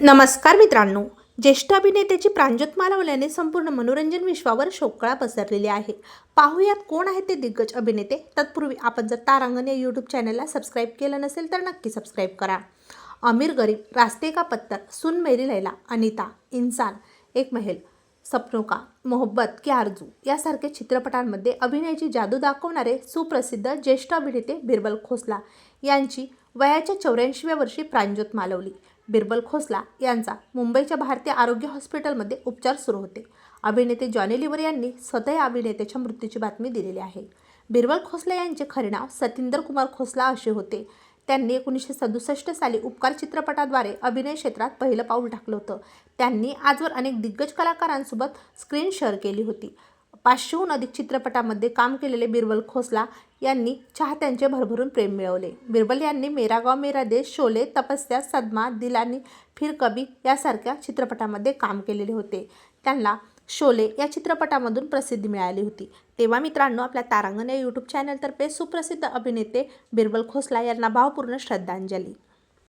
नमस्कार मित्रांनो ज्येष्ठ अभिनेत्याची प्रांजोत मालवल्याने संपूर्ण मनोरंजन विश्वावर शोकळा पसरलेली आहे. पाहूयात कोण आहेत ते दिग्गज अभिनेते. तत्पूर्वी आपण जर तारांगण या यूट्यूब चॅनलला सबस्क्राईब केलं नसेल तर नक्की सबस्क्राईब करा. अमीर गरीब रास्ते का पत्तर सुन मेरी लैला अनिता इन्सान एक महल सपनों का मोहब्बत की आरजू यासारख्या चित्रपटांमध्ये अभिनयाची जादू दाखवणारे सुप्रसिद्ध ज्येष्ठ अभिनेते बिरबल खोसला यांची वयाच्या चौऱ्याऐंशीव्या वर्षी प्रांजोत मालवली. बिरबल खोसला यांचा मुंबईच्या भारतीय आरोग्य हॉस्पिटलमध्ये उपचार सुरू होते. अभिनेते जॉनी लिव्हर यांनी स्वतः अभिनेत्याच्या मृत्यूची बातमी दिलेली आहे. बिरबल खोसला यांचे खरे नाव सतिंदर कुमार खोसला असे होते. त्यांनी एकोणीसशे सदुसष्ट साली उपकार चित्रपटाद्वारे अभिनय क्षेत्रात पहिलं पाऊल टाकलं होतं. त्यांनी आजवर अनेक दिग्गज कलाकारांसोबत स्क्रीन शेअर केली होती. पाचशेहून अधिक चित्रपटामध्ये काम केलेले बिरबल खोसला यांनी चाहत्यांचे भरभरून प्रेम मिळवले. बिरबल यांनी मेरा गाव मेरा देश शोले तपस्या सदमा दिलानी फिर कभी यासारख्या चित्रपटामध्ये काम केलेले होते. त्यांना शोले या चित्रपटामधून प्रसिद्धी मिळाली होती. तेव्हा मित्रांनो आपल्या तारांगण या यूट्यूब चॅनलतर्फे सुप्रसिद्ध अभिनेते बिरबल खोसला यांना भावपूर्ण श्रद्धांजली.